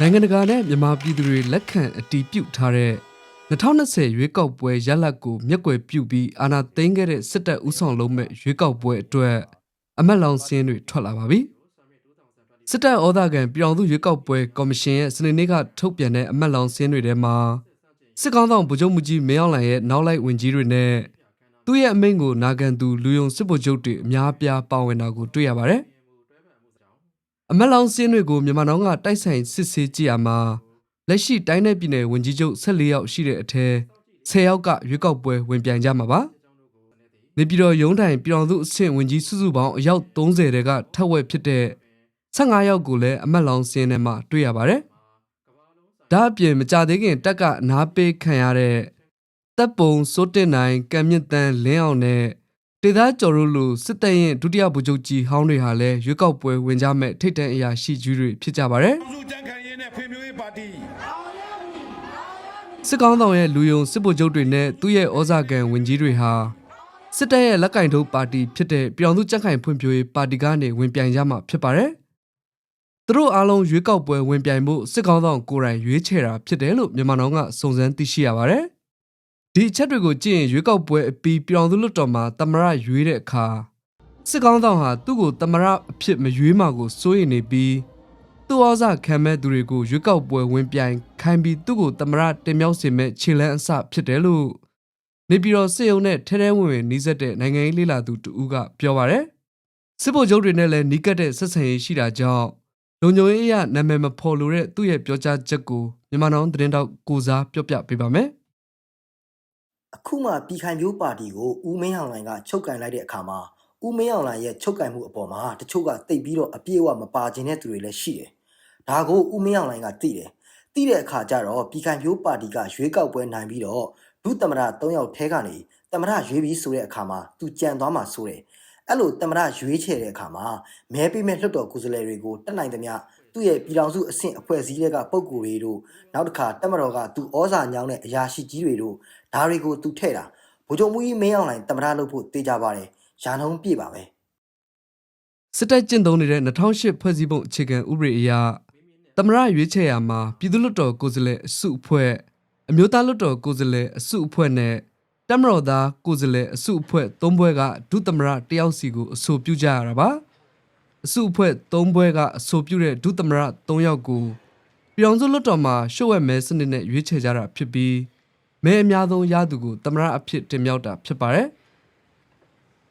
နိုင်ငံတကာနဲ့မြန်မာပြည်သူတွေလက်ခံအတည်ပြုထားတဲ့2020ရွေးကောက်ပွဲရလဒ်ကိုမျက်ကွယ်ပြုပြီးအာဏာသိမ်းခဲ့တဲ့စစ်တပ်ဦးဆောင်လုံးမဲ့ရွေးကောက်ပွဲအတွက်အမတ်လောင်စင်းတွေထွက်လာပါပြီ။စစ်တပ်ဩဒါကန်ပြည်အောင်စုရွေးကောက်ပွဲကော်မရှင်ရဲ့စနေနေ့ကထုတ်ပြန်တဲ့အမတ်လောင်စင်းတွေထဲမှာစစ်ကောင်ဆောင်ဗိုလ်ချုပ်မှုကြီးမင်းအောင်လှိုင်ရဲ့နောက်လိုက်ဝင်ကြီးတွေနဲ့သူ့ရဲ့အမိန့်ကိုနာခံသူလူယုံစစ်ဗိုလ်ချုပ်တွေအများအပြားပါဝင်တာကိုတွေ့ရပါတယ်။ အမက်လောင်စင်းတွေကိုမြန်မာနောင်ကတိုက်ဆိုင်စစ်ဆေးကြည့်ရမှာလက်ရှိတိုင်းနယ်ပြည်နယ်ဝန်ကြီးချုပ်14ယောက်ရှိတဲ့အထက်10ယောက်ကရွေးကောက်ပွဲဝင်ပြိုင်ကြမှာပါနေပြည်တော်ရုံးတိုင်ပြည်တော်စုအဆင့်ဝန်ကြီးစုစုပေါင်းအယောက်30တဲကထက်ဝက်ဖြစ်တဲ့15ယောက်ကိုလည်းအမက်လောင်စင်းထဲမှာတွေ့ရပါတယ်ဒါအပြင်မကြသေးခင်တက်ကအနားပေးခံရတဲ့တပ်ပုံစိုးတင်နိုင်ကံမြင့်တန်းလင်းအောင်နဲ့ တေသားကျော်တို့လိုစစ်တပ်ရဲ့ဒုတိယဗိုလ်ချုပ်ကြီးဟောင်းတွေဟာလည်းရွေးကောက်ပွဲဝင်ကြမဲ့ထိတ်တန့်အရာရှိကြီးတွေဖြစ်ကြပါတယ်စုကြံခိုင်ရေးနဲ့ဖွံ့ဖြိုးရေးပါတီ။စစ်ကောင်းဆောင်ရဲ့လူယုံစစ်ဗိုလ်ချုပ်တွေနဲ့သူ့ရဲ့ဩဇာကန်ဝင်ကြီးတွေဟာစစ်တပ်ရဲ့လက်ကင်ထုတ်ပါတီဖြစ်တဲ့ပြည်အောင်စုကြံ့ခိုင်ဖွံ့ဖြိုးရေးပါတီကနေဝင်ပြိုင်ကြမှာဖြစ်ပါတယ်။သူတို့အားလုံးရွေးကောက်ပွဲဝင်ပြိုင်ဖို့စစ်ကောင်းဆောင်ကိုယ်တိုင်ရွေးချယ်တာဖြစ်တယ်လို့မြန်မာနောင်ကစုံစမ်းသိရှိရပါတယ်။ ဒီအချက်တွေကိုကြည့်ရင်ရွေးကောက်ပွဲအပြီးပြည်အောင်စုလွတ်တော်မှာတမရရွေးတဲ့အခါစစ်ကောင်းဆောင်ဟာသူ့ကိုတမရအဖြစ်မရွေးမှာကိုစိုးရိမ်နေပြီးသူ့ဩဇာခံမဲ့သူတွေကိုရွေးကောက်ပွဲဝင်ပြိုင်ခိုင်းပြီးသူ့ကိုတမရတင်မြောက်စေမဲ့ခြေလန်းအစဖြစ်တယ်လို့နေပြည်တော်စစ်ရုံးနဲ့ထဲထဲဝင်ဝင်နှီးစက်တဲ့နိုင်ငံရေးလေးလာသူတူဦးကပြောပါရယ်စစ်ဗိုလ်ချုပ်တွေနဲ့လည်းနီးကပ်တဲ့ဆက်ဆံရေးရှိတာကြောင့်လုံခြုံရေးအရနာမည်မဖော်လို့တဲ့သူ့ရဲ့ပြောကြားချက်ကိုမြန်မာနောင်သတင်းတောက်ကိုစားပြောပြပေးပါမယ် အခုမှပြည်ခိုင်မျိုးပါတီကိုဦးမင်းအောင်လှိုင်ကချုပ်ကင်လိုက်တဲ့အခါမှာဦးမင်းအောင်လှိုင်ရဲ့ချုပ်ကင်မှုအပေါ်မှာတချို့ကတိတ်ပြီးတော့အပြည့်အဝမပါခြင်းတဲ့သူတွေလည်းရှိတယ်။ဒါကိုဦးမင်းအောင်လှိုင်ကသိတယ်။သိတဲ့အခါကျတော့ပြည်ခိုင်မျိုးပါတီကရွေးကောက်ပွဲနိုင်ပြီးတော့ဒုသမရ၃ယောက်ထဲကနေသမရရွေးပြီးဆိုတဲ့အခါမှာသူကြံသွားမှာဆိုတယ်။အဲ့လိုသမရရွေးချယ်တဲ့အခါမှာမဲပေးမဲ့လွှတ်တော်ကိုယ်စားလှယ်တွေကိုတက်နိုင်သမျှ သူ့ရဲ့ပြည်တော်စုအဆင့်အဖွဲ့အစည်းတွေကပုံကိုယ်တွေတို့နောက်တစ်ခါတက်မတော်ကသူဩဇာညောင်းတဲ့အရာရှိကြီးတွေတို့ဒါတွေကိုသူထဲ့တာဗိုလ်ချုပ်မူကြီးမင်းအောင်လှိုင်တမရလုပ်ဖို့တေးကြပါတယ်ရာနှုံးပြည့်ပါပဲစစ်တပ်ကျင့်သုံးနေတဲ့2008ဖွဲ့စည်းပုံအခြေခံဥပဒေအရသမရရွေးချယ်ရာမှာပြည်သူ့လွှတ်တော်ကိုယ်စားလှယ်အစုအဖွဲ့အမျိုးသားလွှတ်တော်ကိုယ်စားလှယ်အစုအဖွဲ့နဲ့တမတော်သားကိုယ်စားလှယ်အစုအဖွဲ့၃ဘွဲကဒုသမရတယောက်စီကိုအဆိုပြုကြရတာပါ အစုအဖွဲ့၃ဘွဲကအဆိုပြုတဲ့ဒုသမရ၃ယောက်ကိုပြည်အောင်စုလွှတ်တော်မှာရှုပ်ဝဲမဲစနစ်နဲ့ရွေးချယ်ကြတာဖြစ်ပြီးမဲအများဆုံးရသူကိုသမရအဖြစ်တင်မြှောက်တာဖြစ်ပါတယ်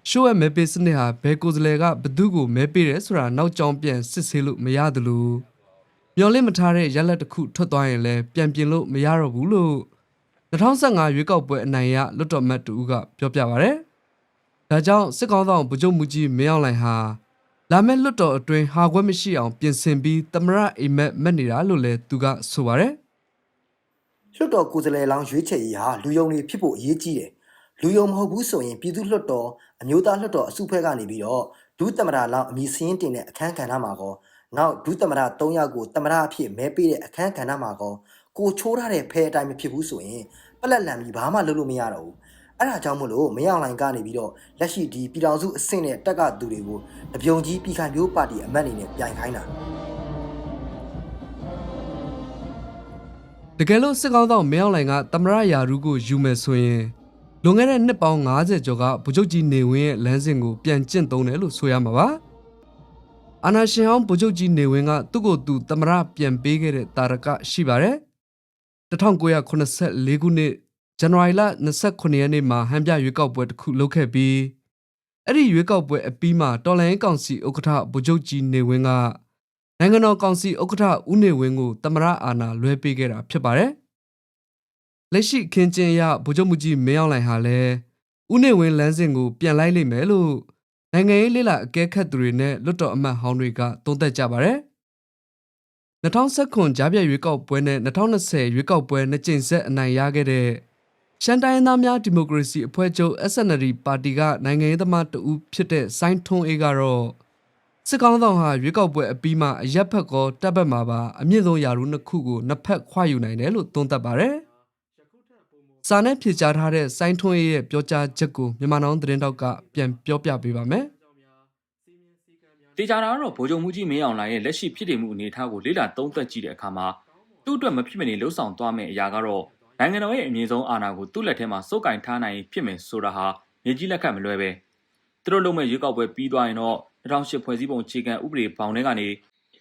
ရှိုးရဲ့မဲပေးစနစ်ဟာဘယ်ကိုယ်စားလှယ်ကဘသူ့ကိုမဲပေးတယ်ဆိုတာနောက်ကြောင်းပြန်စစ်ဆေးလို့မရသလိုမျော်လင့်မထားတဲ့ရလဒ်တစ်ခုထွက်သွားရင်လည်းပြန်ပြင်လို့မရတော့ဘူးလို့2015ရွေးကောက်ပွဲအနိုင်ရလွတ်တော်မတ်တူကပြောပြပါရယ်ဒါကြောင့်စစ်ကောင်းဆောင်ဗိုလ်ချုပ်မူကြီးမင်းအောင်လှိုင်ဟာ လာမယ့်လွတ်တော်အတွင်းဟာခွဲမရှိအောင်ပြင်ဆင်ပြီးသမရအိမ်မက်မက်နေတာလို့လည်းသူကဆိုပါရယ်လွှတ်တော်ကိုယ်စားလှယ်လောင်းရွေးချယ်ရေးဟာလူယုံတွေဖြစ်ဖို့အရေးကြီးတယ်လူယုံမဟုတ်ဘူးဆိုရင်ပြည်သူ့လွှတ်တော်အမျိုးသားလွှတ်တော်အစုအဖွဲ့ကနေပြီးတော့ဒုသမရလောင်းအမည်စရင်းတင်တဲ့အခန်းကဏ္ဍမှာကောနောက်ဒုသမရ၃ယောက်ကိုသမရအဖြစ်မဲပေးတဲ့အခန်းကဏ္ဍမှာကောကိုချိုးထားတဲ့ဖဲအတိုင်းမဖြစ်ဘူးဆိုရင်ပလက်လန်ပြီးဘာမှလုပ်လို့မရတော့ဘူး အဲ့ဒါကြောင့်မို့လို့မရောက်လိုင်ကနေပြီးတော့လက်ရှိဒီပြည်တော်စုအဆင့်နဲ့တက်ကသူတွေကိုတပြုံကြီးပြည်ခိုင်မျိုးပါတီအမတ်အနေနဲ့ပြိုင်ခိုင်းတာတကယ်လို့စစ်ကောင်းဆောင်မင်းအောင်လှိုင်ကတမရယာရုကိုယူမယ်ဆိုရင်လွန်ခဲ့တဲ့နှစ်ပေါင်း90ကျော်ကဗိုလ်ချုပ်ကြီးနေဝင်းရဲ့လမ်းစဉ်ကိုပြန်ကျင့်သုံးတယ်လို့ဆိုရမှာပါအာနာရှင်အောင်ဗိုလ်ချုပ်ကြီးနေဝင်းကသူ့ကိုယ်သူတမရပြန်ပေးခဲ့တဲ့တာရကရှိပါတယ်1984ခုနှစ် ဇန်နဝါရီလ29ရက်နေ့မှာဟန်ပြရွေးကောက်ပွဲတစ်ခုလုပ်ခဲ့ပြီးအဲ့ဒီရွေးကောက်ပွဲအပြီးမှာတော်လိုင်းကောင်စီဥက္ကဋ္ဌဗိုလ်ချုပ်ကြီးနေဝင်းကနိုင်ငံတော်ကောင်စီဥက္ကဋ္ဌဦးနေဝင်းကိုတမရအာဏာလွှဲပေးခဲ့တာဖြစ်ပါတယ်။လက်ရှိခင်းကျင်းရဗိုလ်ချုပ်မှုကြီးမင်းအောင်လှိုင်ဟာလည်းဦးနေဝင်းလမ်းစဉ်ကိုပြန်လိုက်လိမ့်မယ်လို့နိုင်ငံရေးလေလာအကဲခတ်သူတွေနဲ့လွတ်တော်အမတ်ဟောင်းတွေကသုံးသပ်ကြပါတယ်။2019ကြားပြည့်ရွေးကောက်ပွဲနဲ့2020ရွေးကောက်ပွဲနှစ်ကြိမ်ဆက်အနိုင်ရခဲ့တဲ့ ရှမ်းတိုင်းရင်းသားများဒီမိုကရေစီအဖွဲ့ချုပ် SNLD ပါတီကနိုင်ငံရေးသမားတဦးဖြစ်တဲ့စိုင်းထွန်းအေးကတော့စစ်ကောင်းဆောင်ဟာရွေးကောက်ပွဲအပြီးမှာအရက်ဖက်ကောတပ်ဘက်မှာပါအမြင့်ဆုံးယာရုနှစ်ခုကိုနှစ်ဖက်ခွာယူနိုင်တယ်လို့သုံးသပ်ပါတယ်။စာနဲ့ဖြေကြားထားတဲ့စိုင်းထွန်းရေးရဲ့ပြောကြားချက်ကိုမြန်မာနောင်သတင်းတောက်ကပြန်ပြောပြပေးပါမယ်။တေချာတာကတော့ဗိုလ်ချုပ်မှုကြီးမင်းအောင်လှိုင်ရဲ့လက်ရှိဖြစ်တည်မှုအနေအထားကိုလေ့လာသုံးသပ်ကြည့်တဲ့အခါမှာသူ့အတွက်မဖြစ်မနေလှုပ်ဆောင်သွားမယ့်အရာကတော့ နိုင်ငံတော်ရဲ့အမြင့်ဆုံးအာဏာကိုသူ့လက်ထဲမှာစုပ်ကင်ထားနိုင်ဖြစ်မယ်ဆိုတာဟာမြေကြီးလက်ခတ်မလွဲပဲသူတို့လုံးမဲ့ရွေးကောက်ပွဲပြီးသွားရင်တော့2008ဖွဲ့စည်းပုံအခြေခံဥပဒေဘောင်ထဲကနေ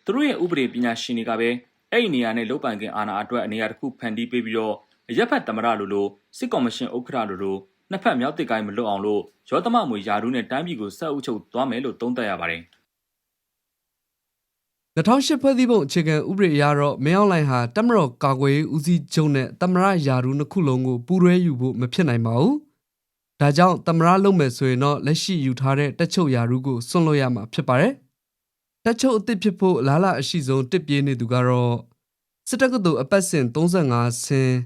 သူတို့ရဲ့ဥပဒေပညာရှင်တွေကပဲအဲ့ဒီနေရာနဲ့လုတ်ပိုင်ခင်အာဏာအတွက်အနေရာတစ်ခုဖန်တီးပေးပြီးတော့ရက်ဖက်သမရလိုလိုစစ်ကော်မရှင်ဥက္ကဋ္ဌလိုလိုနှစ်ဖက်မြောက်တစ်ကိုင်းမလွတ်အောင်လို့ရောသမမွေယာဒူးနဲ့တိုင်းပြည်ကိုဆက်အုပ်ချုပ်သွားမယ်လို့သုံးသပ်ရပါတယ် 2008ဖွဲ့စည်းပုံအခြေခံဥပဒေအရတော့မင်းအောင်လှိုင်ဟာတမတော်ကာကွယ်ရေးဦးစီးချုပ်နဲ့တမရယာရုနှစ်ခုလုံးကိုပူးရဲယူဖို့မဖြစ်နိုင်ပါဘူး။ဒါကြောင့်တမရလုံးမယ်ဆိုရင်တော့လက်ရှိယူထားတဲ့တက်ချုပ်ယာရုကိုစွန့်လွတ်ရမှာဖြစ်ပါတယ်။တက်ချုပ်အသစ်ဖြစ်ဖို့အလားလာအရှိဆုံးတစ်ပြေးနေသူကတော့စစ်တပ်ကတူအပတ်စဉ်35ဆင်း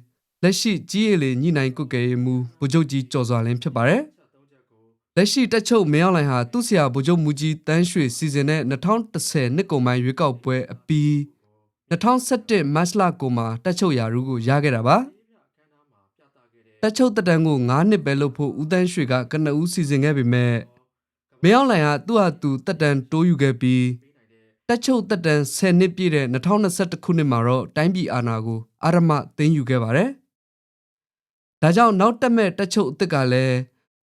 လက်ရှိကြီးရည်လေညှိနှိုင်းကုတ်ကဲရေးမှုဗိုလ်ချုပ်ကြီးကျော်စွာလင်းဖြစ်ပါတယ်။ လက်ရှိတက်ချုပ်မင်းအောင်လှိုင်ဟာသူ့ဆရာဗိုလ်ချုပ်မူကြီးတန်းရွှေစီစဉ်တဲ့2010နှစ်ကုန်ပိုင်းရွေးကောက်ပွဲအပြီး2017မတ်လကိုမှာတက်ချုပ်ရာထူးကိုရခဲ့တာပါတက်ချုပ်တက်တန်းကို9နှစ်ပဲလုပ်ဖို့ဦးတန်းရွှေကကနဦးစီစဉ်ခဲ့ပေမဲ့မင်းအောင်လှိုင်ဟာသူ့ဟာသူတက်တန်းတိုးယူခဲ့ပြီးတက်ချုပ်တက်တန်း10နှစ်ပြည့်တဲ့2021ခုနှစ်မှာတော့တိုင်းပြည်အာဏာကိုအာရမသိမ်းယူခဲ့ပါတယ်ဒါကြောင့်နောက်တက်မဲ့တက်ချုပ်အစ်စ်ကလည်း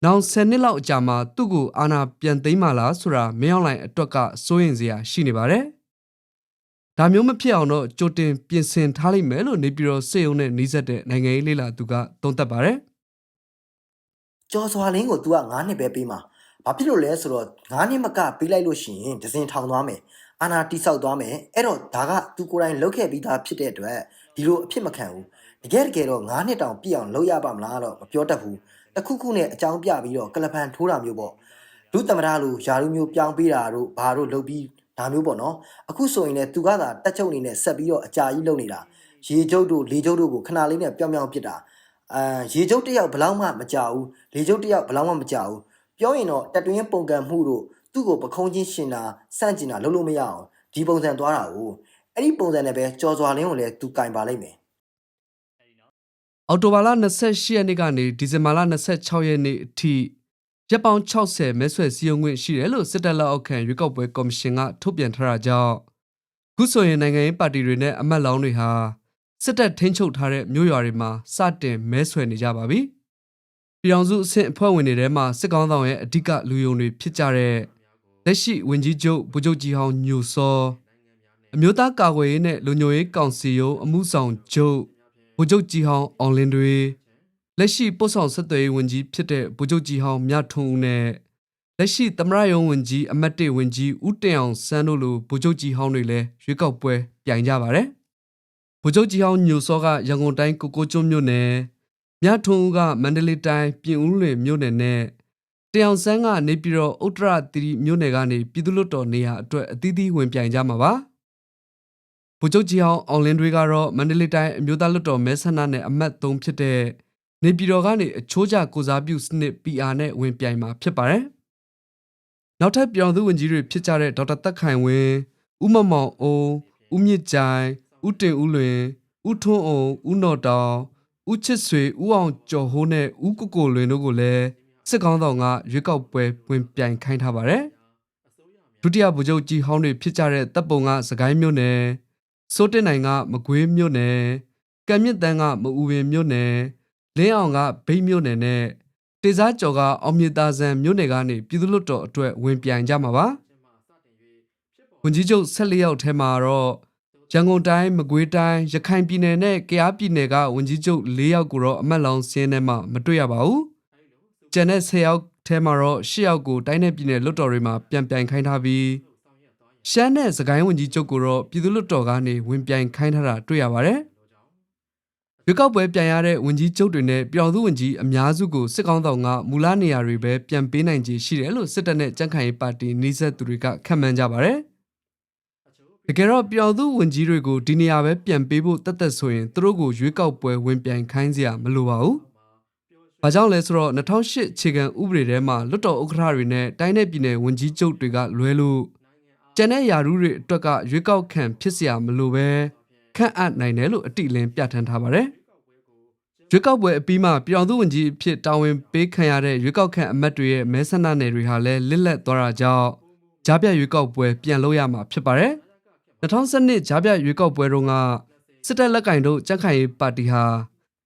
နောက်10နှစ်လောက်အကြာမှာသူ့ကိုအာနာပြန်သိမ်းမှလားဆိုတာမင်းအောင်လှိုင်အတွက်ကစိုးရင်စရာရှိနေပါတယ်။ဒါမျိုးမဖြစ်အောင်တော့ကြိုတင်ပြင်ဆင်ထားလိုက်မယ်လို့နေပြည်တော်စေယုံနဲ့နှီးဆက်တဲ့နိုင်ငံရေးလေးလာသူကသုံးသပ်ပါတယ်ကျော်စွာလင်းကို तू က9နှစ်ပဲပေးမှာဘာဖြစ်လို့လဲဆိုတော့9နှစ်မကပေးလိုက်လို့ရှိရင်ဒဇင်ထောင်သွားမယ်အာနာတိဆောက်သွားမယ်အဲ့တော့ဒါက तू ကိုယ်တိုင်လုပ်ခဲ့ပြီးသားဖြစ်တဲ့အတွက်ဒီလိုအဖြစ်မခံဘူးတကယ်တကယ်တော့9နှစ်တောင်ပြည့်အောင်လုပ်ရပါမလားတော့မပြောတတ်ဘူး တစ်ခုခုနဲ့အကြောင်းပြပြီးတော့ကလပန်ထိုးတာမျိုးပေါ့ဒုသမရလိုယာရုမျိုးပြောင်းပေးတာတို့ဘာတို့လုပ်ပြီးဒါမျိုးပေါ့နော်အခုဆိုရင်လည်း तू ကသာတက်ချုပ်အနေနဲ့ဆက်ပြီးတော့အကြာကြီးလုပ်နေတာရေကျုပ်တို့လေကျုပ်တို့ကိုခဏလေးနဲ့ပြောင်းပြောင်းပစ်တာအာရေကျုပ်တစ်ယောက်ဘယ်လောက်မှမကြောက်ဘူးလေကျုပ်တစ်ယောက်ဘယ်လောက်မှမကြောက်ဘူးပြောရင်တော့တက်တွင်းပုံကံမှုတို့သူ့ကိုပခုံးချင်းရှင်တာစန့်ကျင်တာလုပ်လို့မရအောင်ဒီပုံစံသွားတာကိုအဲ့ဒီပုံစံနဲ့ပဲကြော်စွာလင်းကိုလည်းသူကင်ပါလိမ့်မယ်။ အော်တိုဘာလ28ရက်နေ့ကနေဒီဇင်ဘာလ26ရက်နေ့အထိရက်ပေါင်း60မဲဆွယ်စည်းရုံးခွင့်ရှိတယ်လို့စစ်တပ်လက်အောက်ခံရွေးကောက်ပွဲကော်မရှင်ကထုတ်ပြန်ထားတာကြောင့်ခုဆိုရင်နိုင်ငံရေးပါတီတွေနဲ့အမတ်လောင်းတွေဟာစစ်တပ်ထိန်းချုပ်ထားတဲ့မြို့ရွာတွေမှာစတင်မဲဆွယ်နေကြပါပြီ။ပြည်အောင်စုအဆင့်အဖွဲ့ဝင်တွေထဲမှာစစ်ကောင်းဆောင်ရဲ့အဓိကလူယုံတွေဖြစ်ကြတဲ့လက်ရှိဝင်ကြီးချုပ်ဗိုလ်ချုပ်ကြီးဟောင်းညိုစောအမျိုးသားကာကွယ်ရေးနဲ့လူညိုရေးကောင်စီရုံးအမှုဆောင်ချုပ် ဗိုလ်ချုပ်ကြီးဟောင်းအောင်လင်းတွေလက်ရှိပို့ဆောင်ဆက်သွယ်ရေးဝန်ကြီးဖြစ်တဲ့ဗိုလ်ချုပ်ကြီးဟောင်းမြထွန်းဦးနဲ့လက်ရှိသမရယုံဝန်ကြီးအမတ်တေဝန်ကြီးဦးတင်အောင်စန်းတို့လိုဗိုလ်ချုပ်ကြီးဟောင်းတွေလည်းရွေးကောက်ပွဲပြိုင်ကြပါတယ်။ဗိုလ်ချုပ်ကြီးဟောင်းညိုစောကရန်ကုန်တိုင်းကိုကိုကျွန်းမြို့နယ်မြထွန်းဦးကမန္တလေးတိုင်းပြင်ဦးလွင်မြို့နယ်နဲ့တအောင်ဆန်းကနေပြည်တော်ဥတ္တရတိရိမြို့နယ်ကနေပြည်သူ့လွတ်တော်နေရာအတွက်အသီးသီးဝင်ပြိုင်ကြမှာပါ။ ဗိုလ်ချုပ်ကြီးဟောင်းအောင်လင်းတွေကတော့မန္တလေးတိုင်းအမျိုးသားလွတ်တော်မဲဆန္ဒနယ်အမတ်3ဖြစ်တဲ့နေပြည်တော်ကနေအချိုးကျကိုစားပြုစနစ် PR နဲ့ဝင်ပြိုင်မှာဖြစ်ပါတယ်။နောက်ထပ်ပြောင်သူဝင်ကြီးတွေဖြစ်ကြတဲ့ဒေါက်တာတက်ခိုင်ဝင်းဦးမမောင်အုံဦးမြင့်ကြိုင်ဦးတင်ဦးလွင်ဦးထွန်းအောင်ဦးနော်တောင်ဦးချစ်ဆွေဦးအောင်ကျော်ဟိုးနဲ့ဦးကိုကိုလွင်တို့ကိုလည်းစစ်ကောင်းဆောင်ကရွေးကောက်ပွဲဝင်ပြိုင်ခိုင်းထားပါတယ်။ဒုတိယဗိုလ်ချုပ်ကြီးဟောင်းတွေဖြစ်ကြတဲ့တပ်ပုံကစကိုင်းမြို့နယ် စိုးတင်နိုင်ကမကွေးမြို့နယ်ကံမြင့်တန်းကမအူပင်မြို့နယ်လင်းအောင်ကဗိတ်မြို့နယ်နဲ့တေစားကျော်ကအောင်မြေတာဆန်မြို့နယ်ကနေပြည်သူ့လွတ်တော်အတွက်ဝင်ပြိုင်ကြမှာပါ။ဝန်ကြီးချုပ်14ယောက်ထဲမှာတော့ရန်ကုန်တိုင်းမကွေးတိုင်းရခိုင်ပြည်နယ်နဲ့ကယားပြည်နယ်ကဝန်ကြီးချုပ်၄ယောက်ကိုတော့အမတ်လောင်စင်းထဲမှာမတွေ့ရပါဘူး။ကျန်တဲ့10ယောက်ထဲမှာတော့10ယောက်ကိုတိုင်းနယ်ပြည်နယ်လွတ်တော်တွေမှာပြန်ပြိုင်ခိုင်းထားပြီး ရှမ်းနဲ့စကိုင်းဝန်ကြီးချုပ်ကိုတော့ပြည်သူ့လွတ်တော်ကနေဝင်ပြိုင်ခိုင်းထားတာတွေ့ရပါတယ်။ရွေးကောက်ပွဲပြန်ရတဲ့ဝန်ကြီးချုပ်တွေနဲ့ပြောင်သူဝန်ကြီးအများစုကိုစစ်ကောင်းဆောင်ကမူလနေရာတွေပဲပြန်ပေးနိုင်ခြေရှိတယ်လို့စစ်တပ်နဲ့ကြံ့ခိုင်ရေးပါတီနှိစက်သူတွေကခန့်မှန်းကြပါတယ်။တကယ်တော့ပြောင်သူဝန်ကြီးတွေကိုဒီနေရာပဲပြန်ပေးဖို့တတ်သက်ဆိုရင်သူတို့ကိုရွေးကောက်ပွဲဝင်ပြိုင်ခိုင်းစရာမလိုပါဘူး။ဘာကြောင့်လဲဆိုတော့2008အခြေခံဥပဒေထဲမှာလွတ်တော်ဥက္ကဋ္ဌတွေနဲ့တိုင်းနယ်ပြည်နယ်ဝန်ကြီးချုပ်တွေကလွဲလို့ ကျန်တဲ့ယာရုတွေအတွက်ကရွေးကောက်ခံဖြစ်เสียမလို့ပဲခန့်အပ်နိုင်တယ်လို့အတိအလင်းပြဋ္ဌာန်းထားပါတယ်။ရွေးကောက်ပွဲအပြီးမှာပြည်အောင်စုဝန်ကြီးအဖြစ်တာဝန်ပေးခံရတဲ့ရွေးကောက်ခံအမတ်တွေရဲ့မဲဆန္ဒနယ်တွေဟာလည်းလစ်လက်သွားတာကြောင့် ကြားပြရွေးကောက်ပွဲပြန်လုပ်ရမှာဖြစ်ပါတယ်2012ကြားပြရွေးကောက်ပွဲတုန်းကစစ်တပ်လက်ကင်တို့ကြက်ခိုင်ရေးပါတီဟာ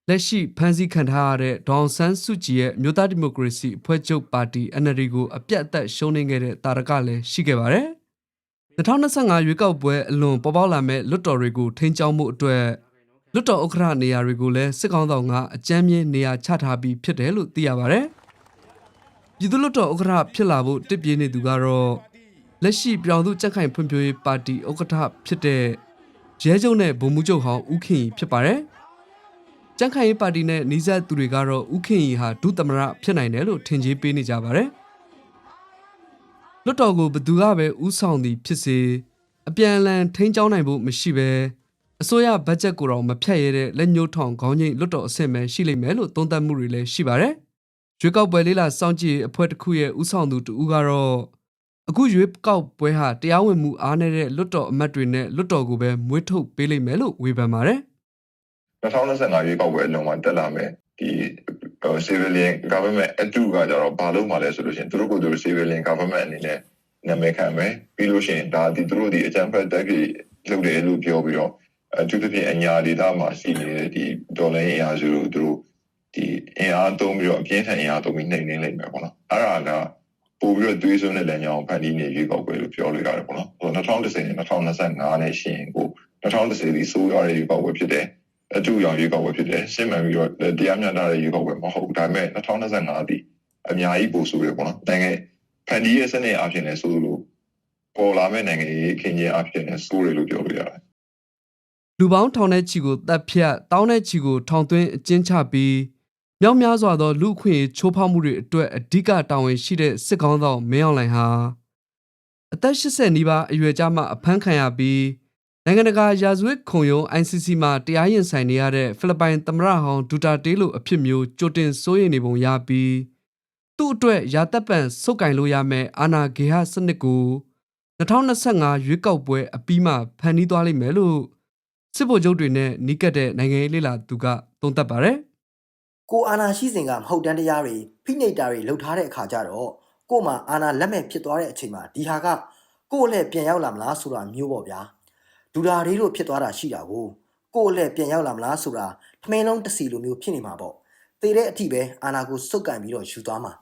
လက်ရှိဖမ်းဆီးခံထားရတဲ့ဒေါအောင်ဆန်းစုကြည်ရဲ့မြို့သားဒီမိုကရေစီအဖွဲ့ချုပ်ပါတီ NLD ကိုအပြတ်အသက်ရှုံးနိမ့်ခဲ့တဲ့တာရကလည်းရှိခဲ့ပါတယ် 2025ရွေးကောက်ပွဲအလွန်ပေါ်ပေါက်လာမဲ့လွတ်တော်တွေကိုထိန်းကျောင်းမှုအတွက်လွတ်တော်ဥက္ကဋ္ဌနေရာတွေကိုလည်းစစ်ကောင်ဆောင်ကအကြမ်းမြင့်နေရာချထားပြီးဖြစ်တယ်လို့သိရပါတယ်ပြည်သူ့လွတ်တော်ဥက္ကဋ္ဌဖြစ်လာဖို့တစ်ပြေးနေသူကတော့လက်ရှိပြောင်သူကြက်ခိုင်ဖွံ့ဖြိုးရေးပါတီဥက္ကဋ္ဌဖြစ်တဲ့ရဲချုပ်နဲ့ဗိုလ်မှူးချုပ်ဟောင်းဦးခင်ရီဖြစ်ပါတယ်ကြက်ခိုင်ရေးပါတီနဲ့နှီးစပ်သူတွေကတော့ဦးခင်ရီဟာဒုသမရဖြစ်နိုင်တယ်လို့ထင်ကြေးပေးနေကြပါတယ် လွတ်တော်ကိုဘသူကပဲဥဆောင်သည်ဖြစ်စေအပြန်အလှန်ထိန်းကျောင်းနိုင်ဖို့မရှိဘဲအစိုးရဘတ်ဂျက်ကိုတော့မဖြတ်ရတဲ့လက်ညှိုးထောင်ခေါင်းငိမ့်လွတ်တော်အဆင့်ပဲရှိလိမ့်မယ်လို့သုံးသပ်မှုတွေလည်းရှိပါတယ်။ရွေးကောက်ပွဲလေးလာစောင့်ကြည့်ရေးအဖွဲ့တစ်ခုရဲ့ဥဆောင်သူတူဦးကတော့အခုရွေးကောက်ပွဲဟာတရားဝင်မှုအားနည်းတဲ့လွတ်တော်အမတ်တွေနဲ့လွတ်တော်ကိုပဲမွေးထုတ်ပေးလိမ့်မယ်လို့ဝေဖန်ပါတယ်။2025ရွေးကောက်ပွဲအလုံးမှာတက်လာမယ် ဒီဟို civilian government အတူကကြတော့ဘာလို့မှလဲဆိုလို့ရှိရင်သူတို့ကိုယ်သူတို့ civilian government အနေနဲ့နာမည်ခံမယ်ပြီးလို့ရှိရင်ဒါဒီသူတို့ဒီအကြံဖက်တက်ကြီးလုပ်တယ်လို့ပြောပြီးတော့အထူးသဖြင့်အညာဒေတာမှာရှိနေတဲ့ဒီဒေါ်လာအင်အားစုတို့သူတို့ဒီအင်အားသုံးပြီးတော့အပြင်းထန်အင်အားသုံးပြီးနှိမ်နှင်းလိုက်မယ်ပေါ့နော်အဲ့ဒါကပို့ပြီးတော့တွေးစွန်းတဲ့လမ်းကြောင်းဖန်တီးနေရွေးကောက်ပွဲလို့ပြောလို့ရတယ်ပေါ့နော်ဟို2010နဲ့2025နဲ့ရှိရင်ကို2010ဒီဆိုးရတဲ့ရွေးကောက်ပွဲဖြစ်တယ် အတူရောင်ရွေးကောက်ပွဲဖြစ်တယ်ရှင်းမှန်ပြီးတော့တရားမျှတတဲ့ရွေးကောက်ပွဲမဟုတ်ဘူးဒါပေမဲ့2025ဒီအများကြီးပို့ဆိုရပေါ့နော်နိုင်ငံဖန်တီးရဲ့စနစ်အဖြစ်နဲ့ဆိုလို့ပေါ်လာမဲ့နိုင်ငံရေးအခင်းကျင်းအဖြစ်နဲ့ဆိုရလို့ပြောလို့ရတယ်လူပေါင်းထောင်တဲ့ချီကိုတပ်ဖြတ်တောင်းတဲ့ချီကိုထောင်သွင်းအကျဉ်းချပြီးမြောက်များစွာသောလူအခွင့်အရေးချိုးဖောက်မှုတွေအတွက်အဓိကတာဝန်ရှိတဲ့စစ်ကောင်းဆောင်မင်းအောင်လှိုင်ဟာအသက်80နီးပါးအရွယ်ကြမှအဖမ်းခံရပြီး နိုင်ငံတကာရာဇဝတ်ခုံရုံး ICC မှာတရားရင်ဆိုင်နေရတဲ့ဖိလစ်ပိုင်သမ္မတဟောင်းဒူတာတေးလိုအဖြစ်မျိုးကြိုတင်စိုးရိမ်နေပုံရပြီးသူ့အတွက်ရာတပ်ပံစုတ်ကင်လို့ရမယ်အာနာဂေဟစနစ်ကို2025ရွေးကောက်ပွဲအပြီးမှဖန်တီးသွားလိမ့်မယ်လို့စစ်ဗိုလ်ချုပ်တွေနဲ့နီးကပ်တဲ့နိုင်ငံရေးလေလာသူကသုံးသပ်ပါတယ်ကိုအာနာရှိစဉ်ကမဟုတ်တမ်းတရားတွေဖိနှိပ်တာတွေလှုပ်ထားတဲ့အခါကျတော့ကို့မှာအာနာလက်မဲ့ဖြစ်သွားတဲ့အချိန်မှာဒီဟာကကို့အလှည့်ပြန်ရောက်လာမလားဆိုတာမျိုးပေါ့ဗျာ ဒူဒါလေးတို့ဖြစ်သွားတာရှိတာကိုကို့အလှည့်ပြန်ရောက်လာမလားဆိုတာထမင်းလုံးတစ်စီလိုမျိုးဖြစ်နေမှာပေါ့သေတဲ့အထိပဲအာနာကိုစုတ်ကန်ပြီးတော့ယူသွားမှာ